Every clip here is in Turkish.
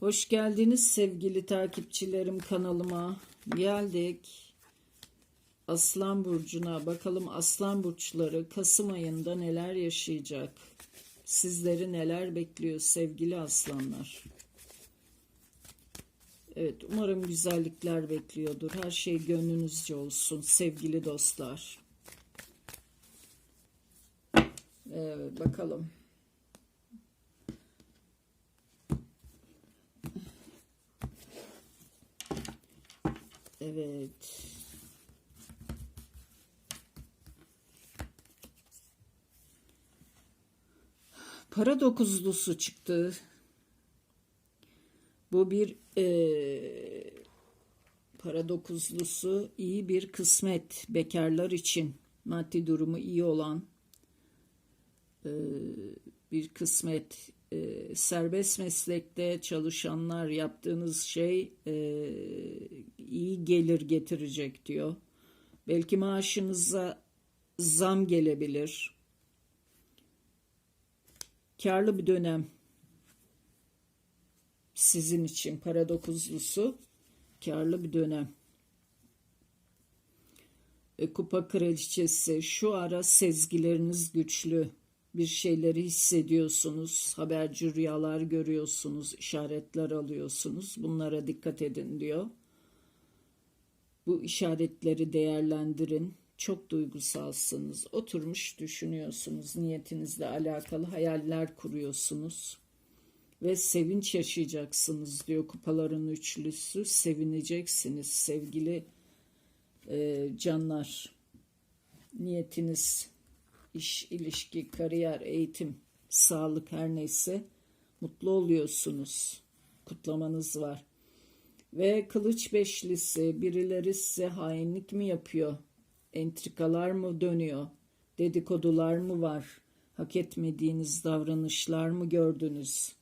Hoş geldiniz sevgili takipçilerim kanalıma. Geldik. Aslan Burcu'na bakalım Aslan Burçları Kasım ayında neler yaşayacak? Sizleri neler bekliyor sevgili aslanlar? Evet umarım güzellikler bekliyordur. Her şey gönlünüzce olsun sevgili dostlar. Evet bakalım. Evet. Para dokuzlusu çıktı. Bu bir eee, para dokuzlusu iyi bir kısmet bekarlar için maddi durumu iyi olan eee, bir kısmet Eee, serbest meslekte çalışanlar yaptığınız şey eee, iyi gelir getirecek diyor. Belki maaşınıza zam gelebilir. Karlı bir dönem sizin için para dokuzlusu karlı bir dönem. E, Kupa kraliçesi şu ara sezgileriniz güçlü. Bir şeyleri hissediyorsunuz, haberci rüyalar görüyorsunuz, işaretler alıyorsunuz. Bunlara dikkat edin diyor. Bu işaretleri değerlendirin. Çok duygusalsınız. Oturmuş düşünüyorsunuz. Niyetinizle alakalı hayaller kuruyorsunuz. Ve sevinç yaşayacaksınız diyor kupaların üçlüsü. Sevineceksiniz sevgili e, canlar. Niyetiniz iş, ilişki, kariyer, eğitim, sağlık her neyse mutlu oluyorsunuz. Kutlamanız var. Ve kılıç beşlisi birileri size hainlik mi yapıyor? Entrikalar mı dönüyor? Dedikodular mı var? Hak etmediğiniz davranışlar mı gördünüz?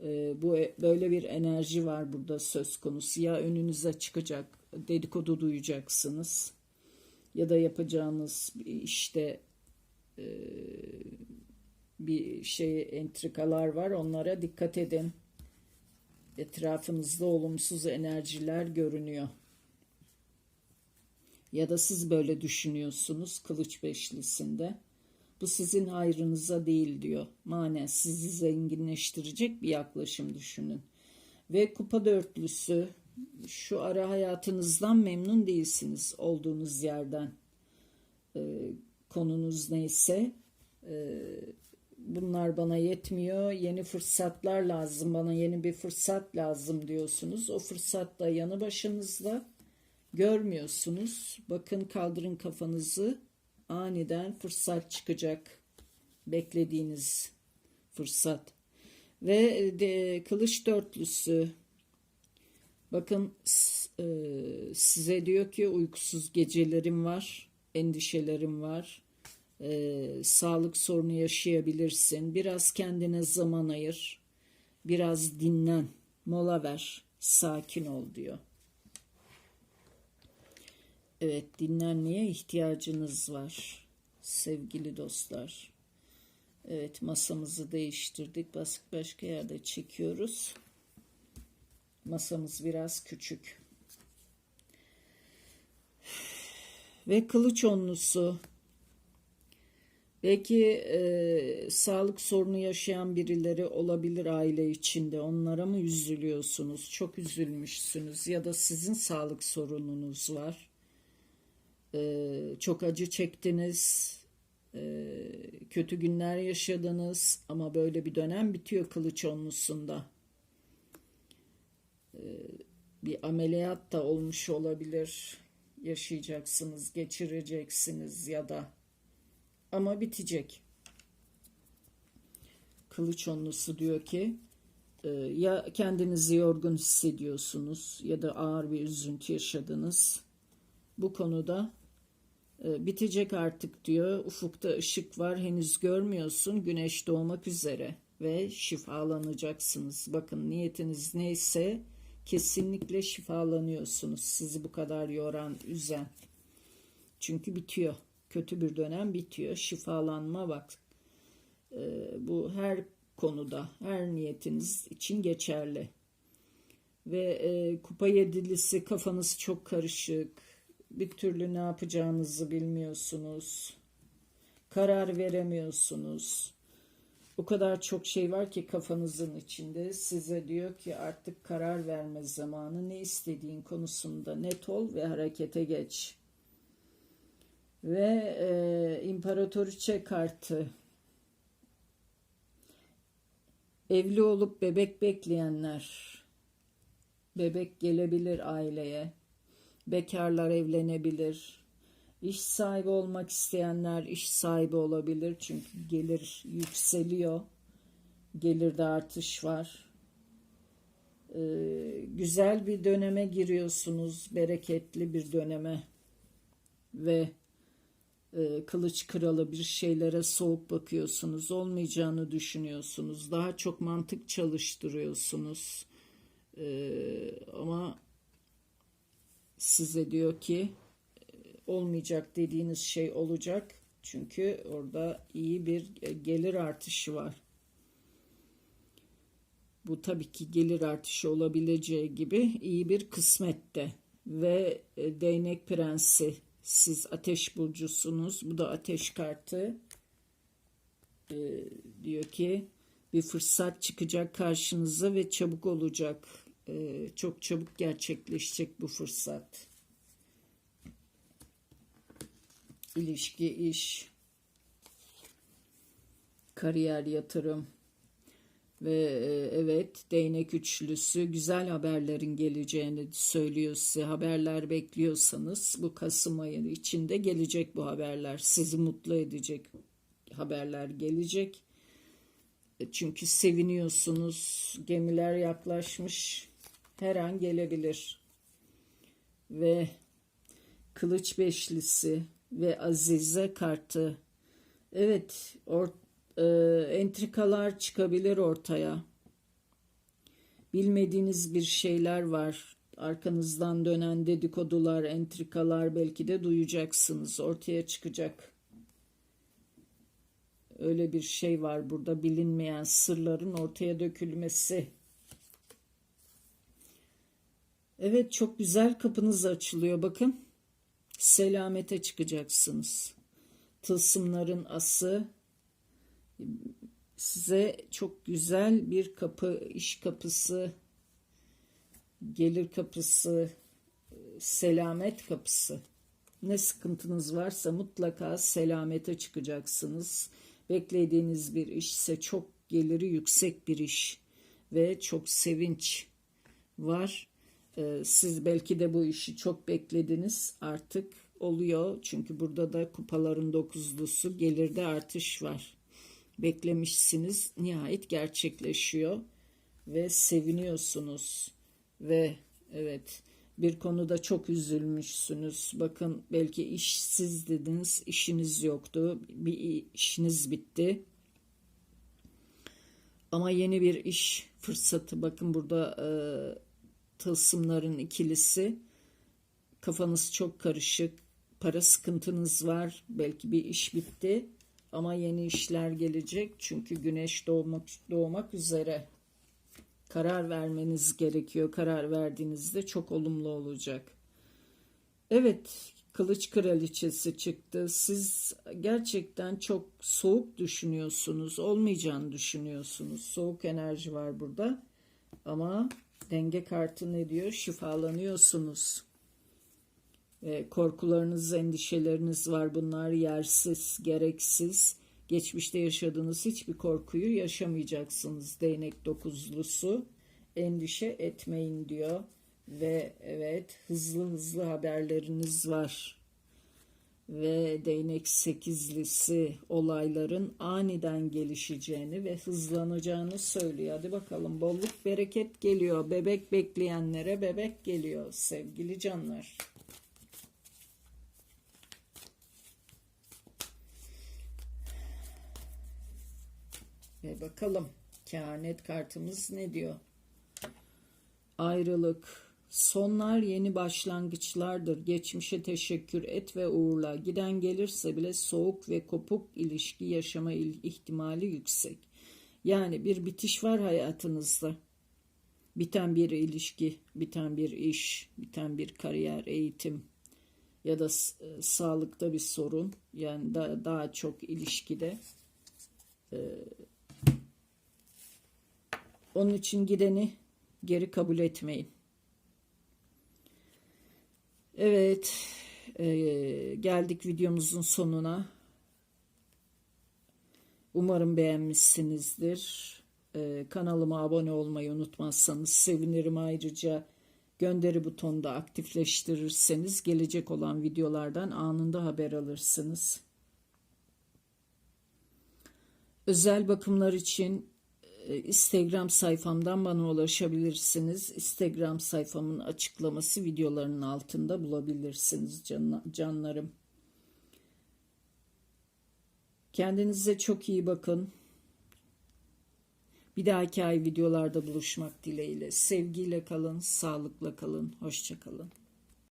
Ee, bu böyle bir enerji var burada söz konusu. Ya önünüze çıkacak, dedikodu duyacaksınız ya da yapacağınız işte bir şey entrikalar var. Onlara dikkat edin. Etrafınızda olumsuz enerjiler görünüyor. Ya da siz böyle düşünüyorsunuz kılıç beşlisinde. Bu sizin hayrınıza değil diyor. Manen sizi zenginleştirecek bir yaklaşım düşünün. Ve kupa dörtlüsü şu ara hayatınızdan memnun değilsiniz olduğunuz yerden. Ee, konunuz neyse e, bunlar bana yetmiyor. Yeni fırsatlar lazım bana. Yeni bir fırsat lazım diyorsunuz. O fırsat da yanı başınızda. Görmüyorsunuz. Bakın kaldırın kafanızı. Aniden fırsat çıkacak. Beklediğiniz fırsat. Ve de, kılıç dörtlüsü. Bakın e, size diyor ki uykusuz gecelerim var endişelerim var e, sağlık sorunu yaşayabilirsin. Biraz kendine zaman ayır. Biraz dinlen. Mola ver. Sakin ol diyor. Evet dinlenmeye ihtiyacınız var. Sevgili dostlar. Evet masamızı değiştirdik. Basık başka yerde çekiyoruz. Masamız biraz küçük. Ve kılıç onlusu Belki e, sağlık sorunu yaşayan birileri olabilir aile içinde. Onlara mı üzülüyorsunuz? Çok üzülmüşsünüz ya da sizin sağlık sorununuz var. E, çok acı çektiniz. E, kötü günler yaşadınız ama böyle bir dönem bitiyor kılıç onlusunda. E, bir ameliyat da olmuş olabilir. Yaşayacaksınız, geçireceksiniz ya da ama bitecek. Kılıç onlusu diyor ki e, ya kendinizi yorgun hissediyorsunuz ya da ağır bir üzüntü yaşadınız. Bu konuda e, bitecek artık diyor. Ufukta ışık var henüz görmüyorsun. Güneş doğmak üzere ve şifalanacaksınız. Bakın niyetiniz neyse kesinlikle şifalanıyorsunuz. Sizi bu kadar yoran, üzen. Çünkü bitiyor kötü bir dönem bitiyor. Şifalanma bak. E, bu her konuda, her niyetiniz için geçerli. Ve e, kupa yedilisi kafanız çok karışık. Bir türlü ne yapacağınızı bilmiyorsunuz. Karar veremiyorsunuz. O kadar çok şey var ki kafanızın içinde. Size diyor ki artık karar verme zamanı. Ne istediğin konusunda net ol ve harekete geç. Ve e, İmparatoriçe kartı. Evli olup bebek bekleyenler. Bebek gelebilir aileye. Bekarlar evlenebilir. İş sahibi olmak isteyenler iş sahibi olabilir. Çünkü gelir yükseliyor. Gelirde artış var. Ee, güzel bir döneme giriyorsunuz. Bereketli bir döneme. Ve e, kılıç kralı bir şeylere soğuk bakıyorsunuz. Olmayacağını düşünüyorsunuz. Daha çok mantık çalıştırıyorsunuz. Ee, ama size diyor ki olmayacak dediğiniz şey olacak. Çünkü orada iyi bir gelir artışı var. Bu tabii ki gelir artışı olabileceği gibi iyi bir kısmette. Ve e, değnek prensi siz ateş burcusunuz. Bu da ateş kartı. Ee, diyor ki bir fırsat çıkacak karşınıza ve çabuk olacak. Ee, çok çabuk gerçekleşecek bu fırsat. ilişki, iş, kariyer, yatırım ve e, evet değnek üçlüsü güzel haberlerin geleceğini söylüyor size. Haberler bekliyorsanız bu Kasım ayı içinde gelecek bu haberler. Sizi mutlu edecek haberler gelecek. E, çünkü seviniyorsunuz. Gemiler yaklaşmış. Her an gelebilir. Ve kılıç beşlisi ve Azize kartı. Evet, or, e, entrikalar çıkabilir ortaya. Bilmediğiniz bir şeyler var. Arkanızdan dönen dedikodular, entrikalar belki de duyacaksınız. Ortaya çıkacak. Öyle bir şey var burada bilinmeyen sırların ortaya dökülmesi. Evet çok güzel kapınız açılıyor bakın selamete çıkacaksınız. Tılsımların ası size çok güzel bir kapı, iş kapısı, gelir kapısı, selamet kapısı. Ne sıkıntınız varsa mutlaka selamete çıkacaksınız. Beklediğiniz bir işse çok geliri yüksek bir iş ve çok sevinç var ee, siz belki de bu işi çok beklediniz artık oluyor. Çünkü burada da kupaların dokuzlusu gelirde artış var. Beklemişsiniz nihayet gerçekleşiyor ve seviniyorsunuz ve evet bir konuda çok üzülmüşsünüz. Bakın belki işsiz dediniz, işiniz yoktu, bir işiniz bitti. Ama yeni bir iş fırsatı bakın burada e, tılsımların ikilisi. Kafanız çok karışık. Para sıkıntınız var. Belki bir iş bitti. Ama yeni işler gelecek. Çünkü güneş doğmak, doğmak üzere. Karar vermeniz gerekiyor. Karar verdiğinizde çok olumlu olacak. Evet, Kılıç Kraliçesi çıktı. Siz gerçekten çok soğuk düşünüyorsunuz. Olmayacağını düşünüyorsunuz. Soğuk enerji var burada. Ama Denge kartı ne diyor? Şifalanıyorsunuz. E, korkularınız, endişeleriniz var. Bunlar yersiz, gereksiz. Geçmişte yaşadığınız hiçbir korkuyu yaşamayacaksınız. Değnek dokuzlusu. Endişe etmeyin diyor. Ve evet hızlı hızlı haberleriniz var ve değnek sekizlisi olayların aniden gelişeceğini ve hızlanacağını söylüyor. Hadi bakalım bolluk bereket geliyor. Bebek bekleyenlere bebek geliyor sevgili canlar. Ve bakalım kehanet kartımız ne diyor? Ayrılık, Sonlar yeni başlangıçlardır. Geçmişe teşekkür et ve uğurla. Giden gelirse bile soğuk ve kopuk ilişki yaşama ihtimali yüksek. Yani bir bitiş var hayatınızda. biten bir ilişki, biten bir iş, biten bir kariyer, eğitim ya da e, sağlıkta bir sorun yani da, daha çok ilişkide. Ee, onun için gideni geri kabul etmeyin. Evet, e, geldik videomuzun sonuna. Umarım beğenmişsinizdir. Ee, kanalıma abone olmayı unutmazsanız sevinirim. Ayrıca gönderi butonunu da aktifleştirirseniz gelecek olan videolardan anında haber alırsınız. Özel bakımlar için e, Instagram sayfamdan bana ulaşabilirsiniz. Instagram sayfamın açıklaması videoların altında bulabilirsiniz can- canlarım. Kendinize çok iyi bakın. Bir dahaki ay videolarda buluşmak dileğiyle. Sevgiyle kalın, sağlıkla kalın, hoşça kalın.